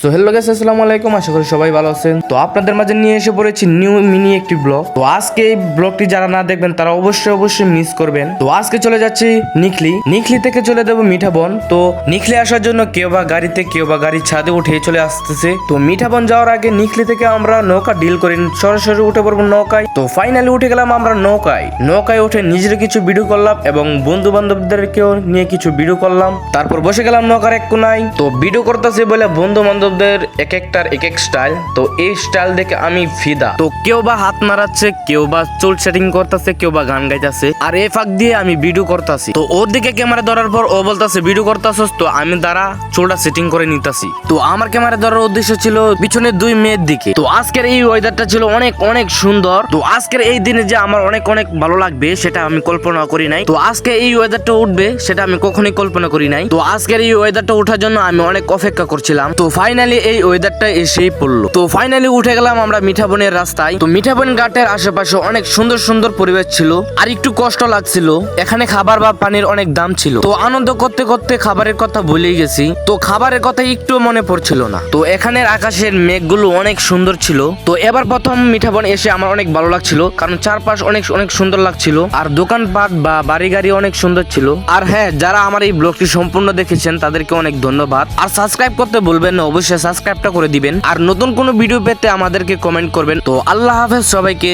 So hello guys আসসালামু আলাইকুম। আশা করি সবাই ভালো আছেন। তো আপনাদের মাঝে নিয়ে এসে পড়েছি নিউ মিনি একটি ব্লগ। তো আজকে এই ব্লগটি যারা না দেখবেন, তারা অবশ্যই অবশ্যই মিস করবেন। তো আজকে চলে যাচ্ছি নিখলি নিখলি থেকে চলে দেবো মিঠাবন। তো নিকলি আসার জন্য কেউ বা গাড়িতে, কেউ বা গাড়ির ছাদে উঠে চলে আসতেছে। তো মিঠাবন যাওয়ার আগে নিখলি থেকে আমরা নৌকা ডিল করি। সরাসরি উঠে পড়ব নৌকায়। তো ফাইনালি উঠে গেলাম আমরা নৌকায়। নৌকায় উঠে নিজের কিছু ভিডিও করলাম এবং বন্ধু বান্ধবদেরকেও নিয়ে কিছু ভিডিও করলাম। তারপর বসে গেলাম নৌকার এক কোনায়। তো ভিডিও করতেছে বলে বন্ধু বান্ধবদের এক একটার এক এক স্টাইল। তো এই স্টাইল দেখে আমি ফিদা। তো কেউ বা হাত নাড়াচ্ছে, কেউ বা চুল সেটিং করতেছে, কেউ বা গান গাইতেছে। আর এই ফাঁক দিয়ে আমি ভিডিও করতেছি। তো ওর দিকে ক্যামেরা ধরার পর ও বলতেছে ভিডিও করতেছস তো, আমি দ্বারা চুলটা সেটিং করে নিতেছি। তো আমার ক্যামেরা ধরার উদ্দেশ্য ছিল পিছনে দুই মেয়ের দিকে। তো আজকের এই ওয়েদারটা ছিল অনেক অনেক সুন্দর। তো আজকের এই দিনে যে আমার অনেক অনেক ভালো লাগবে, সেটা আমি কল্পনা করি নাই। তো আজকে এই ওয়েদারটা উঠবে, সেটা আমি কখনোই কল্পনা করি নাই। তো আজকের এই ওয়েদারটা ওঠার জন্য আমি অনেক অপেক্ষা করছিলাম। তো ফাইনালি এই ওয়েদারটা এসেই পড়ল। তো ফাইনালি উঠে গেলাম আমরা মিঠাবনের রাস্তায়। তো মিঠাবন ঘাটের আশেপাশে অনেক সুন্দর সুন্দর পরিবেশ ছিল, আর একটু কষ্ট লাগছিল। এখানে খাবার বা পানির অনেক দাম ছিল। তো আনন্দ করতে করতে খাবারের কথা ভুলেই গেছি। তো খাবারের কথা একটু মনে পড়ছিল না। তো এখানের আকাশের মেঘগুলো অনেক সুন্দর ছিল। তো এবার প্রথম মিঠাবন এসে আমার অনেক ভালো লাগছিল, কারণ চারপাশ অনেক অনেক সুন্দর লাগছিল, আর দোকানপাট বা বাড়ি গাড়ি অনেক সুন্দর ছিল। আর হ্যাঁ যারা আমার এই ব্লগটি সম্পূর্ণ দেখেছেন, তাদেরকে অনেক ধন্যবাদ। আর সাবস্ক্রাইব করতে বলবেন না অবশ্যই সাবস্ক্রাইবটা করে দিবেন। আর নতুন কোনো ভিডিও পেতে আমাদেরকে কমেন্ট করবেন। তো আল্লাহ হাফেজ সবাইকে।